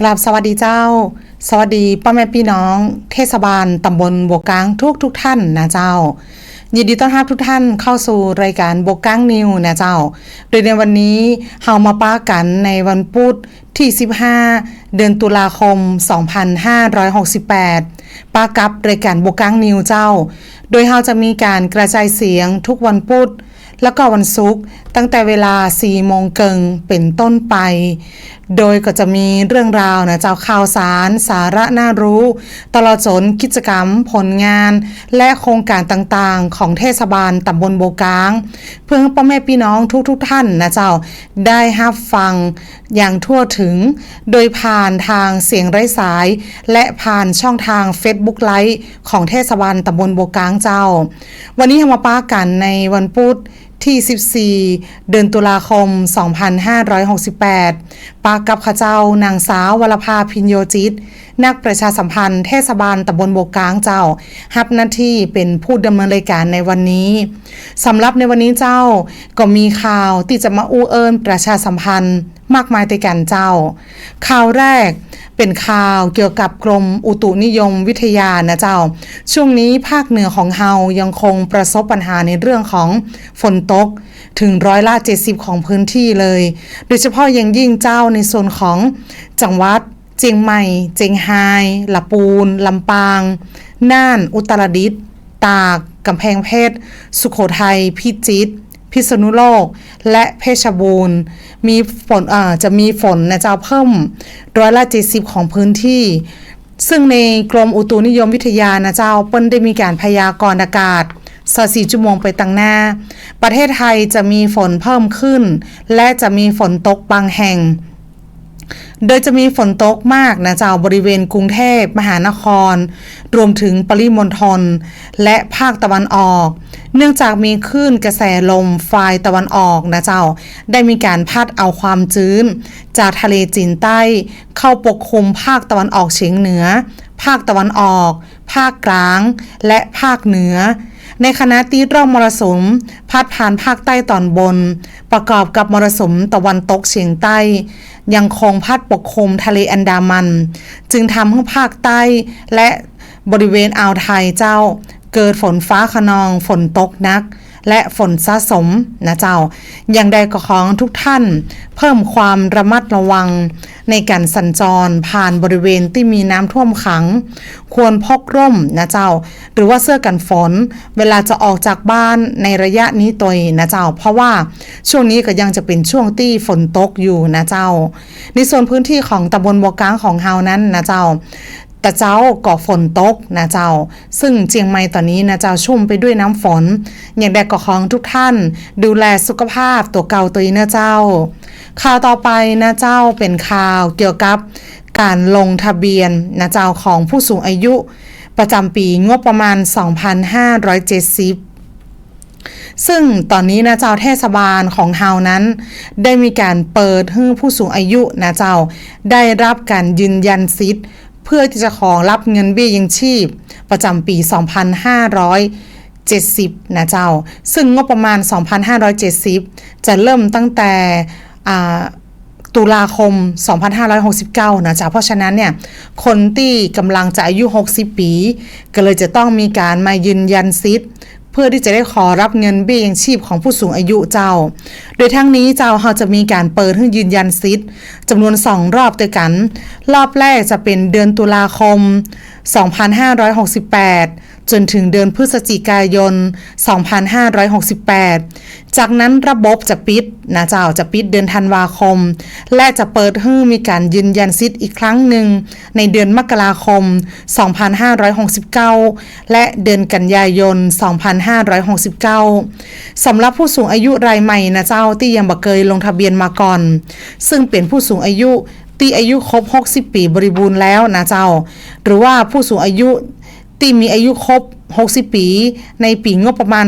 กราบสวัสดีเจ้า สวัสดีป้าแม่พี่น้อง เทศบาลตำบลบวกกลางทุกทุกท่านนะเจ้า ยินดีต้อนรับทุกท่านเข้าสู่รายการบวกกลางนิวนะเจ้า โดยในวันนี้เฮามาป้ากันในวันพุธที่ 15 เดือนตุลาคม 2568 ป้ากับรายการบวกกลางนิวเจ้า โดยเฮาจะมีการกระจายเสียงทุกวันพุธ แล้วก็วันศุกร์ตั้งแต่เวลา4โมงเกิงเป็นต้นไป โดยก็จะมีเรื่องราวนะเจ้าข่าวสาร สาระน่ารู้ ตลอดจนกิจกรรม ผลงาน และโครงการต่างๆ ของเทศบาลตำบลโบกาง เพื่อให้พ่อแม่พี่น้องทุกๆทท่านนะเจ้าได้รับฟังอย่างทั่วถึง โดยผ่านทางเสียงไร้สาย และผ่านช่องทาง Facebook ไลฟ์ของเทศบาลตำบลโบกางเจ้า วันนี้เรามาป้ากันในวันพุธที่ 14 เดือนตุลาคม 2568 ปากับข้าเจ้านางสาววรภาพินโยจิต นักประชาสัมพันธ์เทศบาลตำบลโบกางเจ้าฮับหน้าที่เป็นผู้ดำเนินรายการในวันนี้สำหรับในวันนี้เจ้าก็มีข่าวที่จะมาอู้เอิญประชาสัมพันธ์มากมายติกันเจ้า ข่าวแรกเป็นข่าวเกี่ยวกับกรมอุตุนิยมวิทยานะเจ้า ช่วงนี้ภาคเหนือของเฮายังคงประสบปัญหาในเรื่องของฝนตก ถึงร้อยละ 70 ของพื้นที่เลย โดยเฉพาะยังยิ่งเจ้าในโซนของจังหวัดเจียงใหม่ เจียงไฮ้ละปูน ลำปาง น่าน อุตรดิตถ์ ตาก กำแพงเพชร สุขโขทัย พิจิตร พิษณุโลก และเพชรบูรณ์ มีฝนจะมีฝนนะเจ้าเพิ่มร้อยละ 70 ของพื้นที่ ซึ่งในกรมอุตุนิยมวิทยานะเจ้าเปิ้นได้มีการพยากรณ์อากาศ 24ชั่วโมงไปตั้งหน้า ประเทศไทยจะมีฝนเพิ่มขึ้น และจะมีฝนตกบางแห่ง โดยจะมีฝนตกมากนะเจ้าบริเวณกรุงเทพมหานคร รวมถึงปริมณฑลและภาคตะวันออก เนื่องจากมีคลื่นกระแสลมฝ่ายตะวันออกนะเจ้า ได้มีการพัดเอาความชื้น จากทะเลจีนใต้ เข้าปกคลุมภาคตะวันออกเฉียงเหนือ ภาคตะวันออก ภาคกลาง และภาคเหนือ ในคณะตีร่องมรสุมพัดผ่านภาคใต้ตอนบน ประกอบกับมรสุมตะวันตกเฉียงใต้ ยังคงพัดปกคลุมทะเลอันดามัน จึงทำให้ภาคใต้และบริเวณอ่าวไทยเจ้า เกิดฝนฟ้าขนองฝนตกหนัก และฝนสะสมนะเจ้า อย่างใดก็ของทุกท่าน เพิ่มความระมัดระวัง ในการสัญจรผ่านบริเวณที่มีน้ำท่วมขัง ควรพกร่มนะเจ้า หรือว่าเสื้อกันฝน เวลาจะออกจากบ้านในระยะนี้ตัวนะเจ้า เพราะว่าช่วงนี้ก็ยังจะเป็นช่วงที่ฝนตกอยู่นะเจ้า ในส่วนพื้นที่ของตำบลบัวกลางของเฮานั้นนะเจ้า แต่เจ้าก่อฝนตกนะเจ้า ซึ่งเจียงใหม่ตอนนี้นะเจ้าชุ่มไปด้วยน้ำฝน อย่างแดกก็ของทุกท่าน ดูแลสุขภาพตัวเก่าตัวนี้นะเจ้า ข่าวต่อไปนะเจ้าเป็นข่าวเกี่ยวกับการลงทะเบียนนะเจ้าของผู้สูงอายุ ประจำปีงบประมาณ 2570ซึ่งตอนนี้นะเจ้าเทศบาลของเฮานั้น ได้มีการเปิดให้ผู้สูงอายุนะเจ้า ได้รับการยืนยันสิทธิ์ เพื่อที่จะขอรับเงินเบี้ยยังชีพ ประจำปี 2570 นะเจ้า ซึ่งงบประมาณ 2570 จะเริ่มตั้งแต่ตุลาคม 2569 นะจ๊ะ เพราะฉะนั้นเนี่ย คนที่กำลังจะอายุ 60 ปี ก็เลยจะต้องมีการมายืนยันสิทธิ์ พื่อที่จะได้ขอรับเงินเบี้ยยังชีพของผู้สูงอายุเจ้า โดยทั้งนี้เจ้าเขาจะมีการเปิดให้ยืนยันสิทธิ์จำนวนสองรอบด้วยกัน รอบแรกจะเป็นเดือนตุลาคม 2568 จนถึงเดือนพฤศจิกายน 2568 จากนั้นระบบจะปิดนะเจ้าจะปิดเดือนธันวาคม และจะเปิดให้มีการยืนยันสิทธิ์อีกครั้งหนึ่ง ในเดือนมกราคม 2569 และเดือนกันยายน 2569 สำหรับผู้สูงอายุรายใหม่นะเจ้าที่ยังบ่เคยลงทะเบียนมาก่อน ซึ่งเป็นผู้สูงอายุที่อายุครบ 60 ปีบริบูรณ์แล้วนะเจ้า หรือว่าผู้สูงอายุ ที่มีอายุครบ 60 ปี ในปีงบประมาณ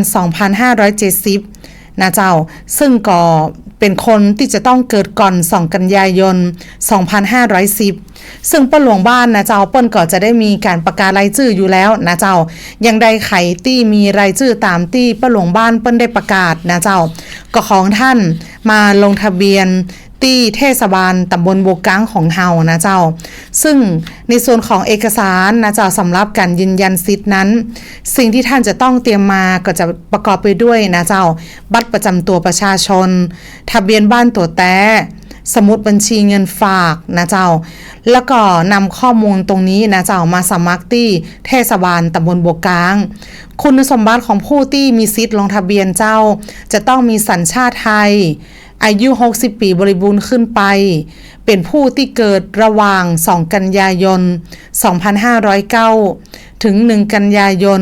2570 นะเจ้า ซึ่งก็เป็นคนที่จะต้องเกิดก่อน 2 กันยายน 2510 ซึ่งป้นหลวงบ้านนะเจ้าเปิ้นก็จะได้มีการประกาศรายชื่ออยู่แล้วนะเจ้า ยังได้ไขตี้มีรายชื่อตามที่ป้นหลวงบ้านเปิ้นได้ประกาศนะเจ้า ก็ของท่านมาลงทะเบียน ที่เทศบาลตำบลโบกังของเฮานะเจ้า ซึ่งในส่วนของเอกสารนะเจ้าสำหรับการยืนยันสิทธินั้น สิ่งที่ท่านจะต้องเตรียมมาก็จะประกอบไปด้วยนะเจ้า บัตรประจำตัวประชาชน ทะเบียนบ้านตัวแต้สมุดบัญชีเงินฝากนะเจ้า แล้วก็นำข้อมูลตรงนี้นะเจ้ามาสมัครที่เทศบาลตำบลบวกกลาง คุณสมบัติของผู้ที่มีสิทธิ์ลงทะเบียนเจ้า จะต้องมีสัญชาติไทย อายุ 60 ปีบริบูรณ์ขึ้นไป เป็นผู้ที่เกิดระหว่าง 2 กันยายน 2509 ถึง 1 กันยายน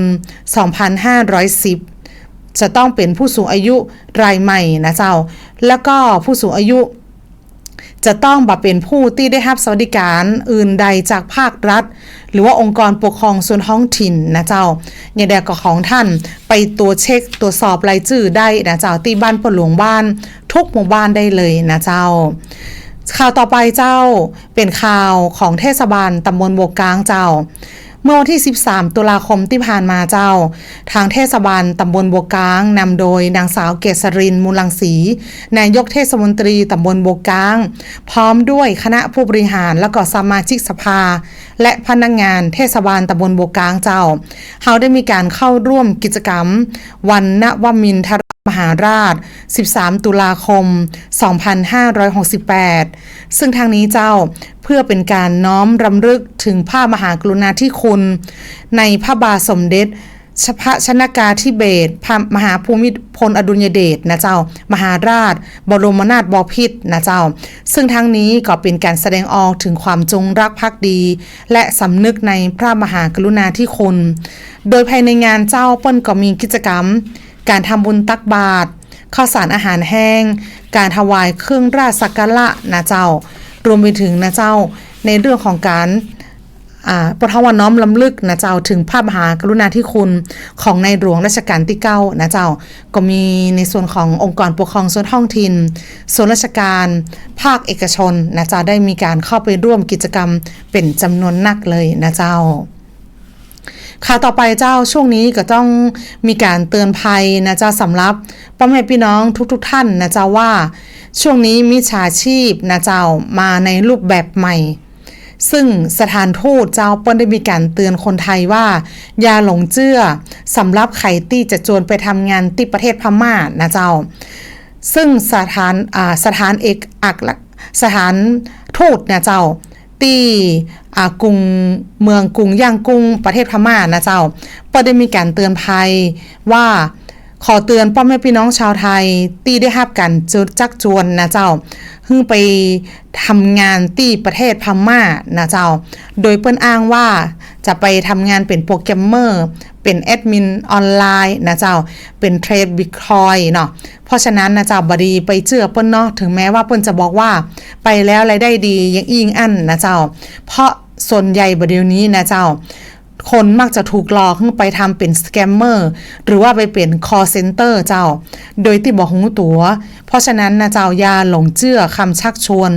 2510 จะต้องเป็นผู้สูงอายุรายใหม่นะเจ้า แล้วก็ผู้สูงอายุจะต้องบ่เป็นผู้ที่ได้รับสวัสดิการอื่นใดจากภาครัฐ หรือว่าองค์กรปกครองส่วนท้องถิ่นนะเจ้าอย่างใดก็ของท่านไปตัวเช็คตรวจสอบรายชื่อได้นะเจ้าที่บ้านปนหลวงบ้าน ทุกหมู่บ้านได้เลยนะเจ้า ข่าวต่อไปเจ้าเป็นข่าวของเทศบาลตำบลบวกกลางเจ้าเมื่อวันที่ 13 ตุลาคมที่ผ่านมาเจ้า ทางเทศบาลตำบลบวกกลางนำโดยนางสาวเกษรินมูลังสีนายกเทศมนตรีตำบลบวกกลาง พร้อมด้วยคณะผู้บริหารและก็สมาชิกสภา และพนักงงานเทศบาลตำบลบวกกลางเจ้าเขาได้มีการเข้าร่วมกิจกรรม วันนวมินทร มหาราช 13 ตุลาคม 2568 ซึ่งทางนี้เจ้าเพื่อเป็นการน้อมรำลึกถึงพระมหากรุณาธิคุณ ในพระบาทสมเด็จชพระชนากาธิเบศรพระมหาภูมิพลอดุลยเดชนะเจ้า มหาราช บรมนาถบพิตรนะเจ้า ซึ่งทั้งนี้ก็เป็นการแสดงออกถึงความจงรักภักดี และสำนึกในพระมหากรุณาธิคุณ โดยภายในงานเจ้าเปิ้นก็มีกิจกรรม การทำบุญตักบาตรข้าวสารอาหารแห้ง การถวายเครื่องราชสักการะนะเจ้า รวมไปถึงนะเจ้าในเรื่องของการประทวน้อมลำลึกนะเจ้าถึงพระมหากรุณาธิคุณของในหลวงรัชกาลที่เก้านะเจ้าก็มีในส่วนขององค์กรปกครองส่วนท้องถิ่นส่วนราชการภาคเอกชนนะเจ้าได้มีการเข้าไปร่วมกิจกรรมเป็นจำนวนนักเลยนะเจ้า ค่ะต่อไปเจ้าช่วงนี้ก็ต้องมีการเตือนภัยนะเจ้าสำหรับพ่อแม่พี่น้องทุกๆทท่านนะเจ้าว่า ช่วงนี้มิจฉาชีพนะเจ้ามาในรูปแบบใหม่ ซึ่งสถานทูตเจ้าเปิ้ลได้มีการเตือนคนไทยว่า อย่าหลงเชื่อสำหรับใครที่จะจวนไปทำงานที่ประเทศพม่านะเจ้า ซึ่งสถานสถานเอกอักสถานทูตนี่ยเจ้าที่ กรุงเมืองกรุงย่างกุ้งประเทศพม่านะเจ้าก็ได้มีการเตือนภัยว่าขอเตือนพ่อแม่พี่น้องชาวไทยที่ได้รับการจุดจักจวนนะเจ้าเพิ่งไปทำงานที่ประเทศพม่านะเจ้า โดยเปิ้นอ้างว่าจะไปทำงานเป็นโปรแกรมเมอร์ เป็นแอดมินออนไลน์นะเจ้า เป็นเทรดบิตคอยเนาะ เพราะฉะนั้นนะเจ้าบดีไปเชื่อเปิ้นเนาะ ถึงแม้ว่าเปิ้นจะบอกว่า ไปแล้วรายได้ดียังอิงอันนะเจ้า เพราะ ส่วนใหญ่บดเดียวนี้นะเจ้า คนมักจะถูกหลอกให้ไปทำเป็นสแกมเมอร์หรือว่าไปเป็นคอเซนเตอร์เจ้า โดยที่บอกหูตัว เพราะฉะนั้นนะเจ้าอย่าหลงเชื่อคำชักชวน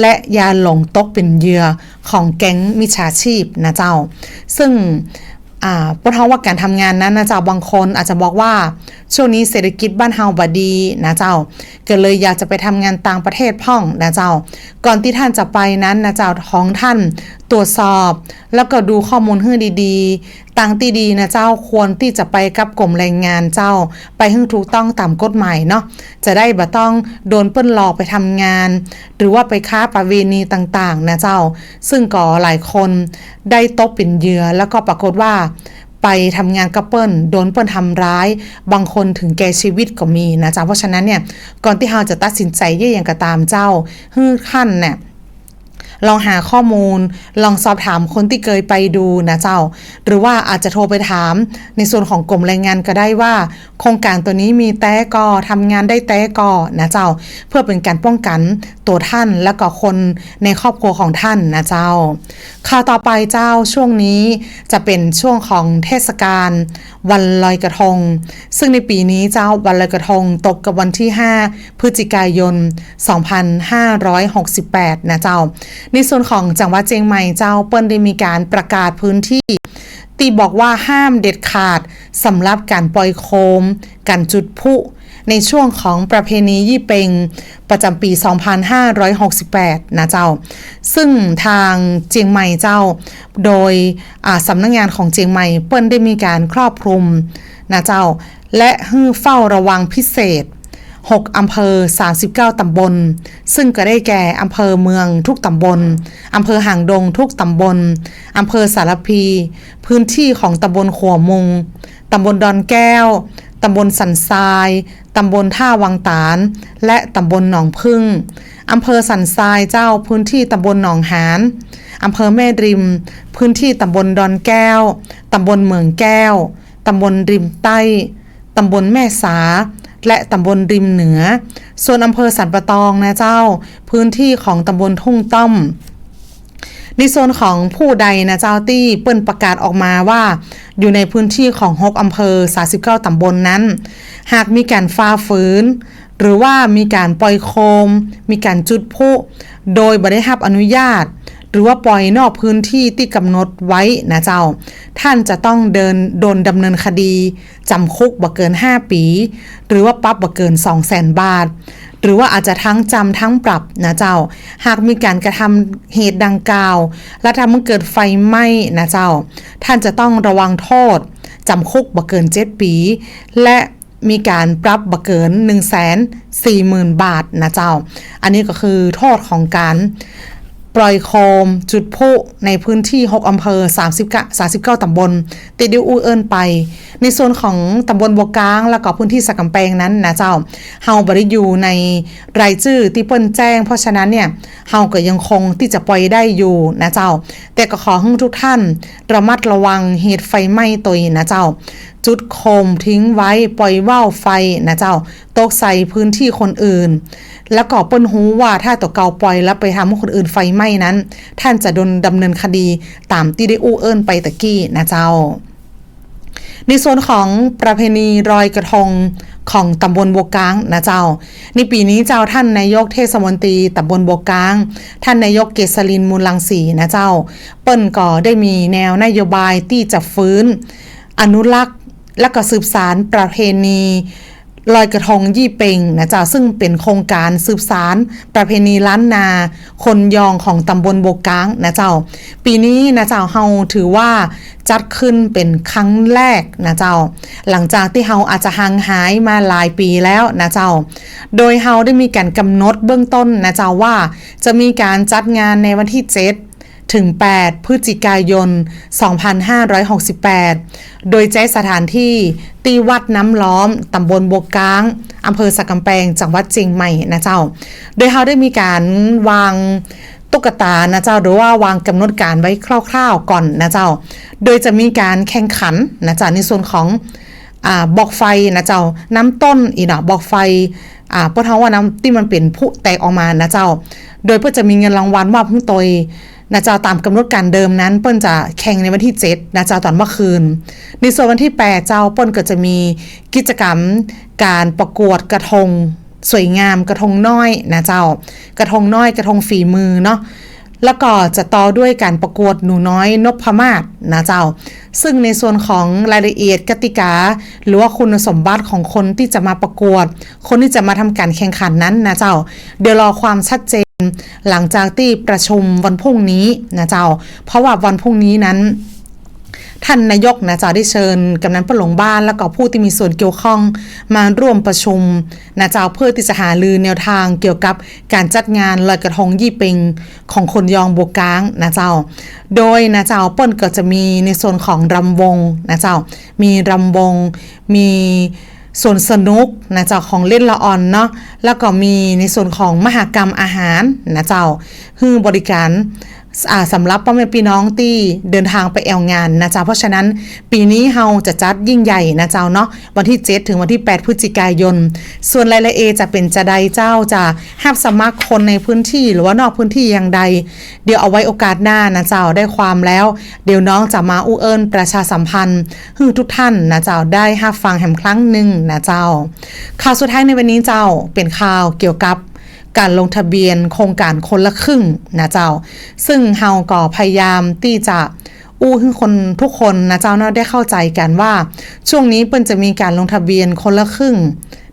และอย่าหลงตกเป็นเหยื่อของแก๊งมิจฉาชีพนะเจ้า ซึ่ง เพราะท้องว่าการทำงานนั้นนะเจ้าบางคนอาจจะบอกว่า ช่วงนี้เศรษฐกิจบ้านเฮาบดีนะเจ้าก็เลยอยากจะไปทำงานต่างประเทศพ่องนะเจ้า ก่อนที่ท่านจะไปนั้นนะเจ้าของท่านตรวจสอบ แล้วก็ดูข้อมูลให้ดีๆตังที่ดีนะเจ้าควรที่จะไปกับกรมแรงงานเจ้า ไปให้ถูกต้องตามกฎหมายเนาะจะได้บ่ต้องโดนเปิ้นหลอกไปทำงาน หรือว่าไปค้าประเวณีต่างๆนะเจ้า ซึ่งก็หลายคนได้ตกเป็นเหยื่อแล้วก็ปรากฏว่าไปทำงานกับเปิ้ลโดนเปิ้ลทำร้าย บางคนถึงแก่ชีวิตก็มีนะจ๊ะเพราะฉะนั้นเนี่ยก่อนที่เราจะตัดสินใจเยี่ยงก็ตามเจ้าฮือขั้นเนี่ย ลองหาข้อมูล ลองสอบถามคนที่เคยไปดูนะเจ้า หรือว่าอาจจะโทรไปถามในส่วนของกรมแรงงานก็ได้ว่า โครงการตัวนี้มีแต้กอทำงานได้แต้กอนะเจ้า เพื่อเป็นการป้องกันตัวท่านและก็คนในครอบครัวของท่านนะเจ้าข่าวต่อไปเจ้าช่วงนี้จะเป็นช่วงของเทศกาลวันลอยกระทง ซึ่งในปีนี้เจ้าวันลอยกระทงตกกับวันที่ 5 พฤศจิกายน 2568 นะเจ้าในส่วนของจังหวัดเชียงใหม่เจ้าเปิ้ลได้มีการประกาศพื้นที่ตีบอกว่าห้ามเด็ดขาดสำหรับการปล่อยโคมการจุดพุในช่วงของประเพณียี่เปงประจำปี 2568 นะเจ้า ซึ่งทางเจียงใหม่เจ้า โดยสำนักงงานของเจียงใหม่เปิ้นได้มีการครอบคลุมนะเจ้า และฮื้อเฝ้าระวังพิเศษ 6 อำเภอ 39 ตำบล ซึ่งก็ได้แก่ อำเภอเมืองทุกตำบล อำเภอห่างดงทุกตำบล อำเภอสารพี พื้นที่ของตำบลขัวมุง ตำบลดอนแก้ว ตำบลสันทราย ตำบลท่าวังตาลและตำบลหนองพึ่ง อำเภอสันทรายเจ้าพื้นที่ตำบลหนองหาน อำเภอแม่ริม พื้นที่ตำบลดอนแก้ว ตำบลเมืองแก้ว ตำบลริมใต้ ตำบลแม่สา และตำบลริมเหนือ ส่วนอำเภอสันปะตองนะเจ้า พื้นที่ของตำบลทุ่งต้อมในโซนของผู้ใดนะเจ้าตี้เปิ้นประกาศออกมาว่า อยู่ในพื้นที่ของ6อำเภอ 39ตำบลนนั้น หากมีการฟ้าฝืน หรือว่ามีการปล่อยโคม มีการจุดพุโดยบ่ได้รับอนุญาต หรือว่าปล่อยนอกพื้นที่ที่กำหนดไว้นะเจ้า ท่านจะต้องเดินโดนดำเนินคดีจำคุกบ่เกิน 5 ปี หรือว่าปรับบ่เกิน 2 0 0 0 0 0บาท หรือว่าอาจจะทั้งจำทั้งปรับนะเจ้า หากมีการกระทำเหตุดังกล่าว และทำให้เกิดไฟไหม้นะเจ้า ท่านจะต้องระวังโทษจำคุกบ่เกิน 7 ปี และมีการปรับบ่เกิน1 4 0 0 0 0 บาทนะเจ้า อันนี้ก็คือโทษของการ ปล่อยโคม จุดพุในพื้นที่ 6 อำเภอ30 39ตำบล ติดดิวอูเอินไป ในส่วนของตำบลบวกลาง แล้วก็พื้นที่สักกำแพงนั้นนะเจ้า เฮาบริอยู่ในรายชื่อที่เปิ้นแจ้ง เพราะฉะนั้นเนี่ย เฮาก็ยังคงที่จะปล่อยได้อยู่นะเจ้า แต่ก็ขอให้ทุกท่าน ระมัดระวังเหตุไฟไหม้ตัวนะเจ้า จุดโคมทิ้งไว้ปล่อยว่าวไฟนะเจ้า ตกใส่พื้นที่คนอื่น แล้วก็เปิ้นหูว่าถ้าตัวเก่าปล่อยแล้วไปทำให้คนอื่นไฟไหม้นั้น ท่านจะโดนดำเนินคดีตามที่ได้อู้เอิ้นไปตะกี้นะเจ้า ในส่วนของประเพณีรอยกระทงของตำบลบวกลางนะเจ้า ในปีนี้เจ้าท่านนายกเทศมนตรีตำบลบวกลาง ท่านนายกเกษรินมูลลังสีนะเจ้า เปิ้นก็ได้มีแนวนโยบายที่จะฟื้น อนุรักษ์และก็สืบสารประเพณี ลอยกระทงยี่เปงนะเจ้าซึ่งเป็นโครงการสืบสารประเพณีล้านนา คนยองของตำบลโบกกางนะเจ้า ปีนี้นะเจ้าเฮาถือว่าจัดขึ้นเป็นครั้งแรกนะเจ้า หลังจากที่เฮาอาจจะห่างหายมาหลายปีแล้วนะเจ้า โดยเฮาได้มีการกำหนดเบื้องต้นนะเจ้าว่า จะมีการจัดงานในวันที่7 ถึง 8 พฤศจิกายน 2568 โดยใช้สถานที่ตีวัดน้ำล้อม ตำบลบวกกลางอำเภอสักกำแพงจังหวัดเชียงใหม่นะเจ้า โดยเขาได้มีการวางตุ๊กตานะเจ้าหรือว่าวางกำหนดการไว้คร่าวๆก่อนนะเจ้า โดยจะมีการแข่งขันนะเจ้าในส่วนของอบอกไฟนะเจ้าน้ำต้นอีนะบอกไฟอ่าเพื่อท้าว่าน้ำที่มันเป็นผู้แตกออกมานะเจ้า โดยเพื่อจะมีเงินรางวัลว่าพึ่งตย นะเจ้าตามกำหนดการเดิมนั้น เปิ้นจะแข่งในวันที่ 7นะเจ้าตอนเมื่อคืน ในส่วนวันที่ 8 เจ้าเปิ้นก็จะมีกิจกรรมการประกวดกระทงสวยงามกระทงน้อยนะเจ้า กระทงน้อยกระทงฝีมือเนาะแล้วก็จะต่อด้วยการประกวดหนูน้อยนพมาศนะเจ้า ซึ่งในส่วนของรายละเอียดกติกา หรือว่าคุณสมบัติของคนที่จะมาประกวด คนที่จะมาทำการแข่งขันนั้นนะเจ้า เดี๋ยวรอความชัดเจน หลังจากที่ประชุมวันพรุ่งนี้นะเจ้า เพราะว่าวันพรุ่งนี้นั้น ท่านนายกนะจ๊ะได้เชิญกำนันผู้หลงบ้านแล้วก็ผู้ที่มีส่วนเกี่ยวข้องมาร่วมประชุมนะเจ๊ะเพื่อที่จะหาลือแนวทางเกี่ยวกับการจัดงานลอยกระทงยี่ป็งของคนยองบวกกลางนะเจ้า โดยนะเจ้าเปิ้นก็จะมีในส่วนของรำวงนะเจ้า มีรำวง มี ส่วนสนุกนะเจ้าของเล่นละอ่อนเนาะแล้วก็มีในส่วนของมหากรรมอาหารนะเจ้าคือบริการ สำหรับพ่อแม่พี่น้องที่เดินทางไปแอลงานนะจ๊ะเพราะฉะนั้นปีนี้เฮาจะจัดยิ่งใหญ่นะเจ้าเนาะวันที่ 7 ถึงวันที่ 8 พฤศจิกายน ส่วนรายละเอียดจะเป็นจะใดเจ้าจะห้ามสมัครคนในพื้นที่หรือว่านอกพื้นที่อย่างใด เดี๋ยวเอาไว้โอกาสหน้านะเจ้าได้ความแล้ว เดี๋ยวน้องจะมาอู้เอิญประชาสัมพันธ์ให้ทุกท่านนะเจ้าได้ห้าฟังแหมครั้งหนึ่งนะเจ้าข่าวสุดท้ายในวันนี้เจ้าเป็นข่าวเกี่ยวกับ การลงทะเบียนโครงการคนละครึ่งนะเจ้า ซึ่งเฮาก็พยายามที่จะอู้ให้คนทุกคนนะเจ้าเนาะได้เข้าใจกันว่า ช่วงนี้เปิ้นจะมีการลงทะเบียนคนละครึ่ง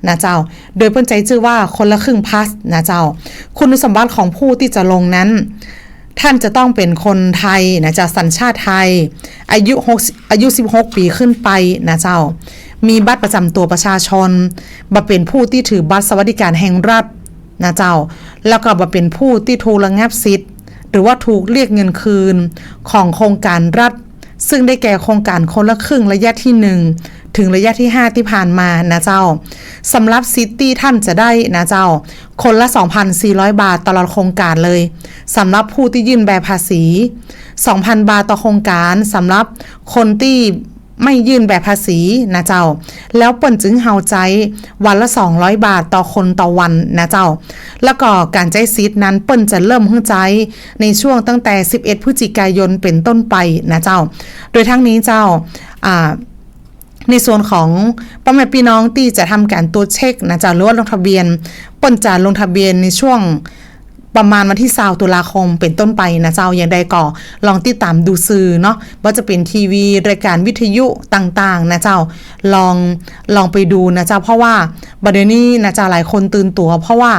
นะเจ้า โดยเปิ้นใจชื่อว่าคนละครึ่งพาสนะเจ้า คุณสมบัติของผู้ที่จะลงนั้น ท่านจะต้องเป็นคนไทยนะจ๊ะสัญชาติไทย อายุ6อายุ 16 ปีขึ้นไปนะเจ้า มีบัตรประจำตัวประชาชนมาเป็นผู้ที่ถือบัตรสวัสดิการแห่งรัฐ นะเจ้า แล้วก็มาเป็นผู้ที่ถูกระงับสิทธิ์ หรือว่าถูกเรียกเงินคืนของโครงการรัฐ ซึ่งได้แก่โครงการคนละครึ่งระยะที่ 1 ถึงระยะที่ 5 ที่ผ่านมานะเจ้าสำหรับซิตี้ท่านจะได้นะเจ้า คนละ 2,400 บาทตลอดโครงการเลยสำหรับผู้ที่ยื่นแบบภาษี 2,000 บาทต่อโครงการสำหรับคนที่ ไม่ยื่นแบบภาษีนะเจ้า แล้วเปิ่นจึงเฮาใจวันละ 200 บาทต่อคนต่อวันนะเจ้า แล้วก็การใจซิดนั้นเปิ่นจะเริ่มหื้อใจในช่วงตั้งแต่ 11 พฤศจิกายนเป็นต้นไปนะเจ้า โดยทั้งนี้เจ้าอ่าในส่วนของพ่อแม่พี่น้องที่จะทำการตรวเช็คนะจ๊ะหรือว่าลงทะเบียนเปิ้นจะลงทะเบียนในช่วง ประมาณวันที่20ตุลาคมเป็นต้นไปนะเจ้าอย่างใดก็ลองติดตามดูสื่อเนาะว่าจะเป็นทีวีรายการวิทยุต่างๆนะเจ้าลองลองไปดูนะเจ้าเพราะว่าบัดนี้นะเจ้าหลายคนตื่นตัว เพราะว่า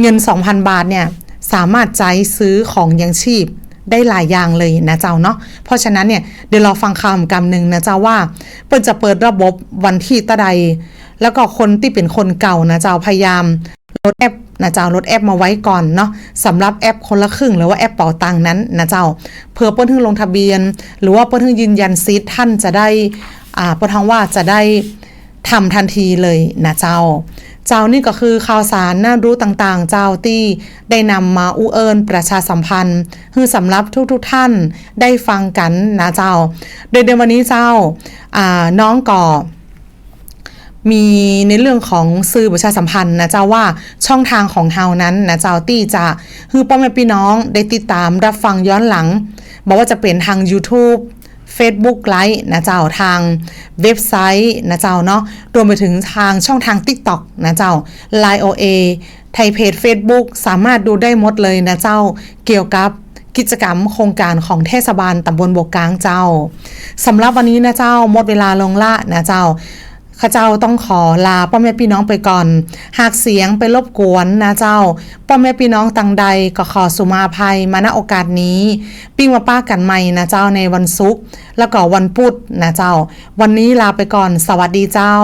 เงิน 2,000 บาทเนี่ยสามารถใช้ซื้อของยังชีพได้หลายอย่างเลยนะเจ้าเนาะ เพราะฉะนั้นเนี่ยเดี๋ยวเราฟังคำกำหนึ่งนะเจ้าว่าเปิดจะเปิดระบบวันที่ตะใด แล้วก็คนที่เป็นคนเก่านะเจ้าพยายาม ลดแอปนะเจ้าลดแอปมาไว้ก่อนเนาะสำหรับแอปคนละครึ่ง หรือว่าแอปเป๋าตังนั้นนะเจ้าเพื่อเปิ้นถึงลงทะเบียน หรือว่าเปิ้นถึงยืนยันซีทท่านจะได้อ่าเปิ้นทางว่าจะได้ทำทันทีเลยนะเจ้า เจ้านี่ก็คือข่าวสารน่ารู้ต่างๆ เจ้าที่ได้นำมาอู้เอิญประชาสัมพันธ์คือสำหรับทุกๆท่านได้ฟังกันนะเจ้า โดยในวันนี้เจ้าอ่าน้องก่อ มีในเรื่องของสื่อประชาสัมพันธ์นะเจ้าว่าช่องทางของเฮานั้นนะเจ้าที่จะคือพ่อแม่พี่น้องได้ติดตามรับฟังย้อนหลังบอกว่าจะเป็นทาง YouTube Facebook ไลฟ์นะเจ้าทางเว็บไซต์นะเจ้าเนาะรวมไปถึงทางช่องทาง TikTok นะเจ้า Line OA ไทยเพจ Facebook สามารถดูได้หมดเลยนะเจ้าเกี่ยวกับกิจกรรมโครงการของเทศบาลตำบลบกกลางเจ้าสำหรับวันนี้นะเจ้าหมดเวลาลงละนะเจ้า ข้าเจ้าต้องขอลาพ่อแม่พี่น้องไปก่อน หากเสียงไปรบกวนนะเจ้าพ่อแม่พี่น้องตังใดก็ขอสุมาภัยมาณโอกาสนี้ ปิ้งมาป้ากันใหม่นะเจ้าในวันศุกร์แล้วก็วันพุธนะเจ้า วันนี้ลาไปก่อน สวัสดีเจ้า